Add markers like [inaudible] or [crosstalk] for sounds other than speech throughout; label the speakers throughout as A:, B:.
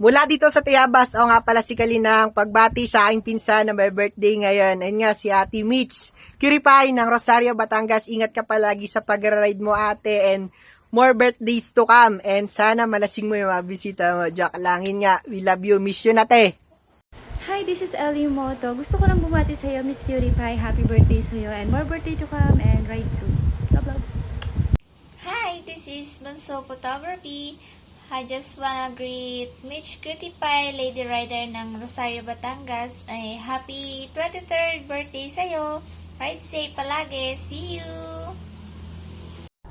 A: Mula dito sa Tayabas, o nga pala si Kalinang pagbati sa aking pinsan na may birthday ngayon. Ayun nga si Ate Mitch. Kiripay ng Rosario, Batangas. Ingat ka palagi sa pag-ride mo ate and more birthdays to come. And sana malasing mo yung mga bisita mo. Jack langin nga. We love you. Miss you na te.
B: Hi, this is Ellie Moto. Gusto ko lang bumati sa iyo, Miss Cutie Pie. Happy birthday sa iyo and more birthday to come and ride soon. Love, love.
C: Hi, this is Bunso Photography. I just wanna greet Mitch Cutie Pie, Lady Rider ng Rosario, Batangas. Ay, happy 23rd birthday sa'yo. Ride safe palagi. See you!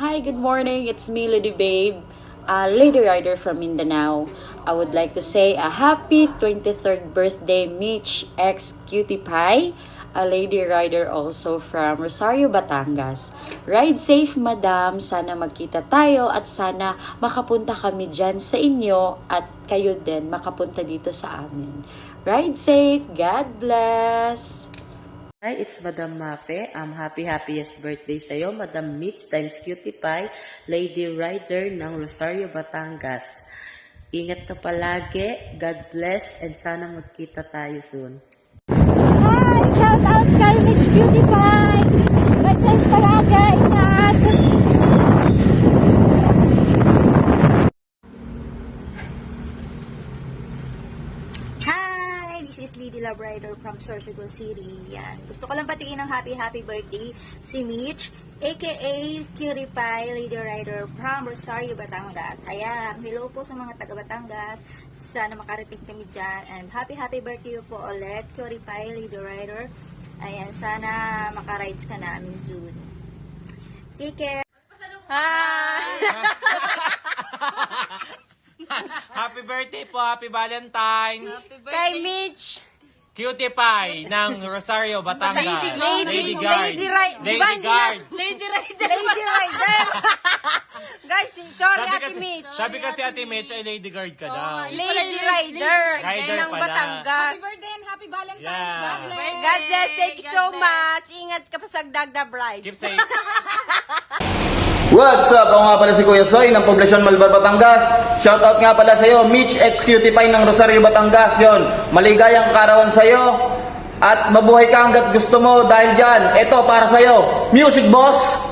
D: Hi, good morning. It's me, Lady Babe, a lady rider from Mindanao. I would like to say a happy 23rd birthday, Mitch X Cutie Pie, a lady rider also from Rosario, Batangas. Ride safe, madam. Sana magkita tayo at sana makapunta kami dyan sa inyo at kayo din makapunta dito sa amin. Ride safe. God bless.
E: Hi, it's Madam Mafe. Um, happy, happiest birthday sa'yo, Madam Mitch times Cutie Pie, Lady Rider ng Rosario, Batangas. Ingat ka palagi, God bless, and sana magkita tayo soon.
F: Shout out Mitch Cutie Pie! Mag-save palagi! Ingat! Hi! This is Lady Love Rider from Sorsogon City. Yan. Gusto ko lang patingin ng happy happy birthday si Mitch, aka Cutie Pie Lady Rider from Rosario, Batangas. Ayan. Hello po sa mga taga Batangas. Sana makarating kami dyan. And happy happy birthday po ulit, Pie Lady Rider. Ayan. Sana makarides ka namin soon. Take care! [laughs]
G: Happy birthday po, happy Valentine's.
H: Kay Mitch.
G: Cutie Pie ng Rosario, Batangas.
H: Lady-
G: Lady Guard.
H: Lady di ba
G: Lady
H: hindi
G: Guard.
H: Lady Rider. Lady Rider. [laughs] Guys, sorry
G: Sabi
H: Ate
G: kasi,
H: Mitch.
G: sabi kasi Ate Mitch ay Lady Guard ka daw.
H: Lady Rider.
G: Rider
H: ng
G: pala.
H: Batangas.
F: and happy Valentine's!
G: Yeah.
H: God bless. Thank you so much. Ingat ka pa sa Dagda Bride.
G: Keep safe. [laughs]
I: What's up? Ako nga pala si Kuya Soy ng Poblasyon Malbar, Batangas. Shoutout nga pala sa iyo, Mitch X Cutie Pie ng Rosario, Batangas. Yon, maligayang karawan sa iyo. At mabuhay ka hanggat gusto mo dahil dyan, ito para sa iyo. Music Boss!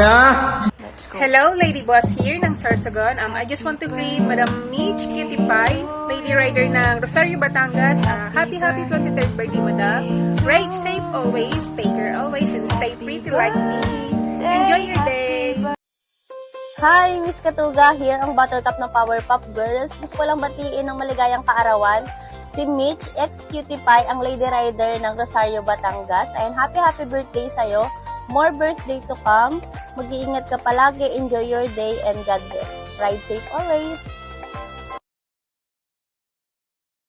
I: Ha!
J: Hello, Lady Boss here ng Sorsogon. Um, I just want to greet Madam Mitch Cutie Pie, Lady Rider ng Rosario, Batangas. Uh, happy, happy 23rd birthday, Madam. Ride safe always, take care always, and stay pretty like me. Enjoy your day!
F: Hi, Miss Katuga here, ang Buttercup ng Powerpuff Girls. Gusto ko lang batiin ng maligayang kaarawan si Mitch, ex Cutie Pie, ang Lady Rider ng Rosario, Batangas. And happy, happy birthday sa'yo. More birthday to come. Mag-iingat ka palagi. Enjoy your day and God bless. Ride safe always.